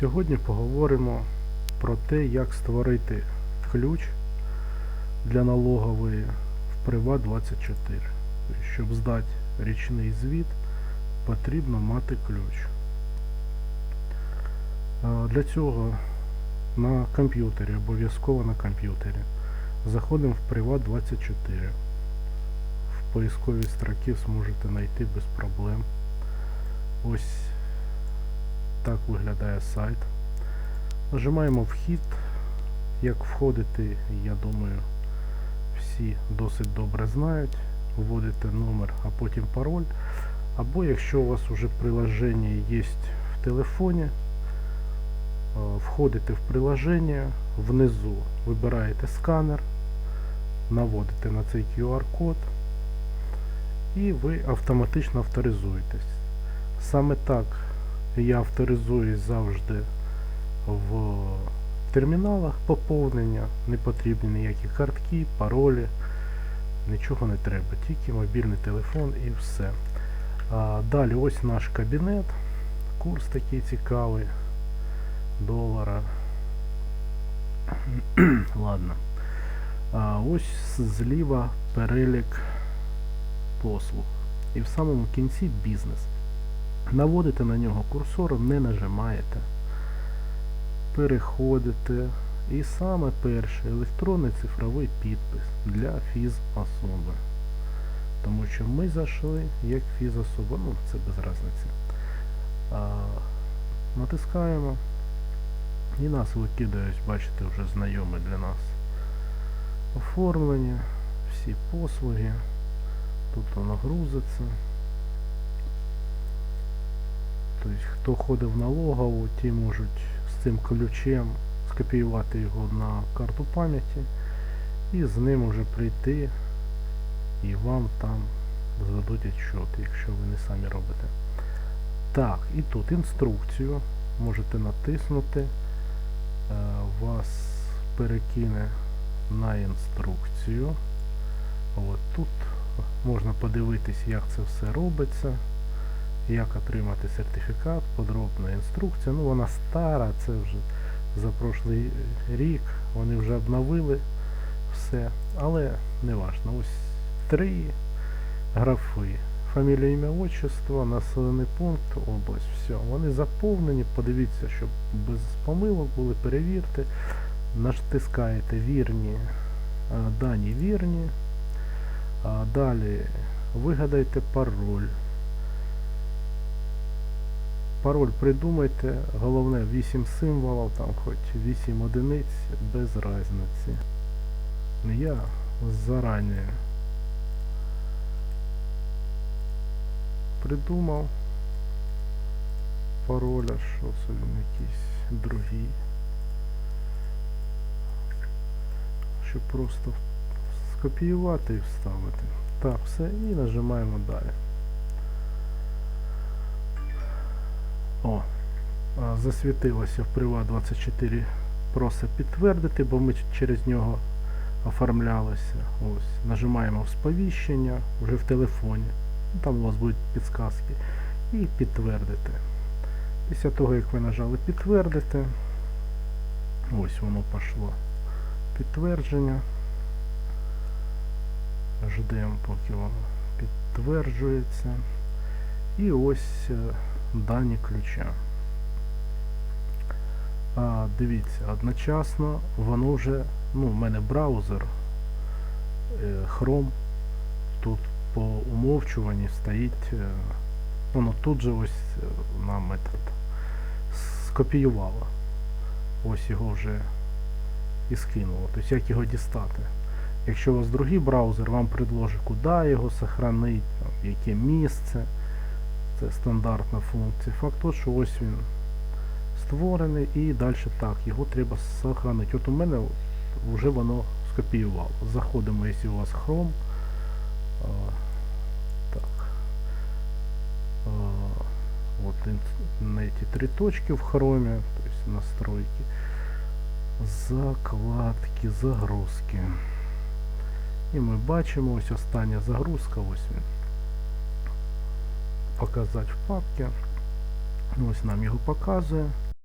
Сьогодні поговоримо про те, як створити ключ для налогової в Приват24. Тобто, Щоб здати річний звіт, потрібно мати ключ. Для цього на комп'ютері, обов'язково на комп'ютері. Заходимо в Приват24. В поисковій строкі зможете знайти без проблем. Ось так виглядає сайт. Нажимаємо вхід. Як входити, я думаю, всі досить добре знають. Вводите номер, а потім пароль. Або якщо у вас вже приложення є в телефоні, входите в приложення, внизу вибираєте сканер, наводите на цей QR-код і ви автоматично авторизуєтесь. Саме так я авторизуюсь завжди в терміналах поповнення, не потрібні ніякі картки, паролі, нічого не треба, тільки мобільний телефон і все. А, далі ось наш кабінет, курс такий цікавий, долара. Ладно. А, ось зліва перелік послуг. І в самому кінці бізнес. Наводите на нього курсором, не нажимаєте. Переходите. І саме перше електронний цифровий підпис для фізособи. Тому що ми зайшли як фізособа, ну це без різниці. А, натискаємо. І нас викидають, бачите, вже знайоме для нас оформлення, всі послуги. Тут воно грузиться. Тобто, хто ходив налогову, ті можуть з цим ключем скопіювати його на карту пам'яті і з ним уже прийти і вам там зададуть відчет, якщо ви не самі робите. Так, і тут інструкцію можете натиснути, е, вас перекине на інструкцію. От тут можна подивитись, як це все робиться, як отримати сертифікат, подробна інструкція. Ну вона стара, це вже за прошлий рік. Вони вже обновили все, але не важно. Ось три графи. Фамілія, ім'я, отчество, населений пункт, область, все. Вони заповнені, подивіться, щоб без помилок були, перевірте. Натискаєте вірні, дані вірні. Далі вигадайте пароль. Пароль придумайте, головне 8 символів, там хоч 8 одиниць, без різниці. Я зарані придумав пароль, що це він якийсь другий. Щоб просто скопіювати і вставити. Так, все, і нажимаємо далі. О, а, засвітилося в Приват24 просить підтвердити, бо ми через нього оформлялися. Ось, нажимаємо в сповіщення вже в телефоні. Ну, Там у вас будуть підсказки. І підтвердити. Після того, як ви нажали підтвердити, ось воно пішло підтвердження. Ждемо, поки воно підтверджується. І ось е, дані ключа. А, дивіться, одночасно воно вже, ну, в мене браузер е, Chrome. Тут по умовчуванні стоїть, е, воно тут же ось е, нам этот, скопіювало. Ось його вже і скинуло. Тобто як його дістати. Якщо у вас другий браузер, вам предложить, куди його сохранити, яке місце. Це стандартна функція. Факт тот, що ось він створений і далі так, його треба сохранити. От у мене вже воно скопіювало. Заходимо, якщо у вас Chrome. Так. От на ці три точки в Chrome, то есть настройки. Закладки, загрузки. І ми бачимо ось остання загрузка, ось він. Показати в папці. Ось нам його показує.